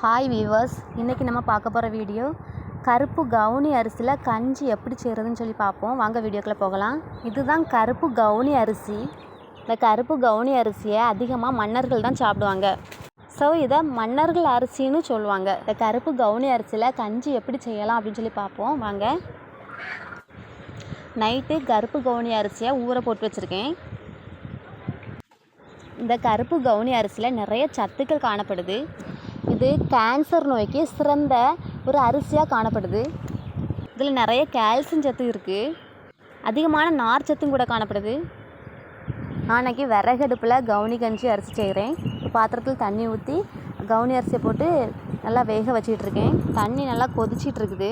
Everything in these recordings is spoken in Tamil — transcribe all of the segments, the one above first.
ஹாய் வீவர்ஸ் இன்றைக்கி நம்ம பார்க்க போகிற வீடியோ கருப்பு கவுனி அரிசியில் கஞ்சி எப்படி செய்கிறதுன்னு சொல்லி பார்ப்போம். வாங்க வீடியோக்குள்ளே போகலாம். இதுதான் கருப்பு கவுனி அரிசி. இந்த கருப்பு கவுனி அரிசியை அதிகமாக மன்னர்கள் தான் சாப்பிடுவாங்க. ஸோ இதை மன்னர்கள் அரிசின்னு சொல்லுவாங்க. இந்த கருப்பு கவுனி அரிசியில் கஞ்சி எப்படி செய்யலாம் அப்படின்னு சொல்லி பார்ப்போம். வாங்க. நைட்டு கருப்பு கவுனி அரிசியை ஊற போட்டு வச்சுருக்கேன். இந்த கருப்பு கவுனி அரிசியில் நிறைய சத்துக்கள் காணப்படுது. இது கேன்சர் நோய்க்கு சிறந்த ஒரு அரிசியாக காணப்படுது. இதில் நிறைய கால்சியம் சத்து இருக்குது அதிகமான நார் சத்தும் கூட காணப்படுது. நான் அன்றைக்கி விறகடுப்பில் கவுனி கஞ்சி அரிசி செய்கிறேன் பாத்திரத்தில் தண்ணி ஊற்றி கவுனி அரிசியை போட்டு நல்லா வேக வச்சிட்டு இருக்கேன். தண்ணி நல்லா கொதிச்சிட்டு இருக்குது.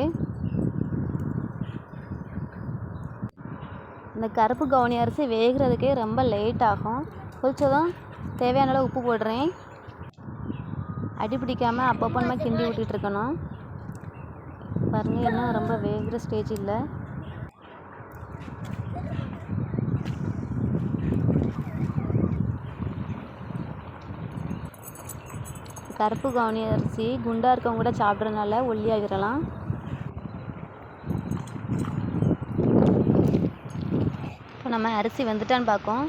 இந்த கருப்பு கவுனி அரிசி வேகிறதுக்கே ரொம்ப லேட் ஆகும். கொதித்ததும் தேவையான அளவு உப்பு போடுறேன். அடி பிடிக்காமல் அப்பப்போ நம்ம கிண்டி விட்டுட்டு இருக்கணும் பாருங்கள் இன்னும் ரொம்ப வேகிற ஸ்டேஜ் இல்லை. கருப்பு கவுனி அரிசி குண்டாக இருக்கவங்க கூட சாப்பிட்றதுனால ஒல்லியாகிடலாம் இப்போ நம்ம அரிசி வெந்துட்டான்னு பார்க்கோம்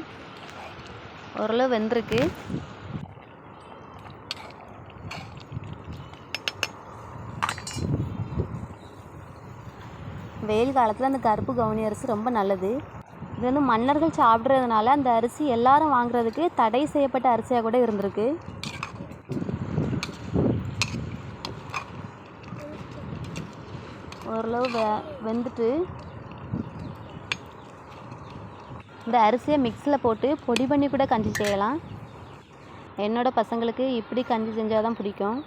ஓரளவு வெந்திருக்கு. வெயில் காலத்தில் அந்த கருப்பு கவுனி அரிசி ரொம்ப நல்லது. இது வந்து மன்னர்கள் சாப்பிட்றதுனால அந்த அரிசி எல்லாரும் வாங்குறதுக்கு தடை செய்யப்பட்ட அரிசியாக கூட இருந்திருக்கு. ஓரளவு வெ வெந்துட்டு இந்த அரிசியை மிக்ஸியில் போட்டு பொடி பண்ணி கூட கஞ்சி செய்யலாம். என்னோடய பசங்களுக்கு இப்படி கஞ்சி செஞ்சால் தான் பிடிக்கும்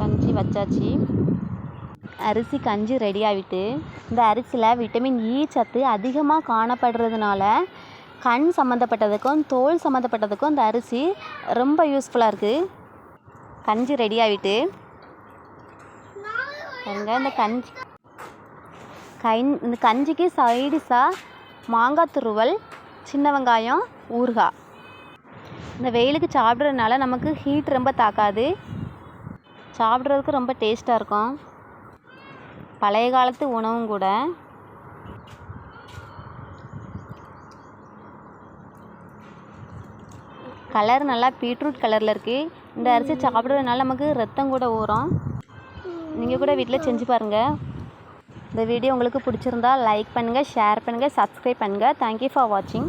கஞ்சி வச்சாச்சு. அரிசி கஞ்சி ரெடி ஆகிட்டு இந்த அரிசியில் விட்டமின் இ e சத்து அதிகமாக காணப்படுறதுனால கண் சம்மந்தப்பட்டதுக்கும் தோல் சம்மந்தப்பட்டதுக்கும் இந்த அரிசி ரொம்ப யூஸ்ஃபுல்லாக இருக்குது கஞ்சி ரெடி ஆகிட்டு பாருங்க இந்த கஞ்சி கண் இந்த கஞ்சிக்கு சைடிஷாக மாங்காய் துருவல் சின்ன வெங்காயம் ஊறுகாய். இந்த வெயிலுக்கு சாப்பிட்றதுனால நமக்கு ஹீட் ரொம்ப தாக்காது. சாப்பிட்றதுக்கு ரொம்ப டேஸ்ட்டாக இருக்கும். பழைய காலத்து உணவும் கூட. கலர் நல்லா பீட்ரூட் கலரில் இருக்குது இந்த அரிசி சாப்பிட்றதுனால நமக்கு ரத்தம் கூட ஊறும். நீங்கள் கூட வீட்டில் செஞ்சு பாருங்கள் இந்த வீடியோ உங்களுக்கு பிடிச்சிருந்தா லைக் பண்ணுங்கள் ஷேர் பண்ணுங்கள் சப்ஸ்கிரைப் பண்ணுங்கள் தேங்க்யூ ஃபார் வாட்சிங்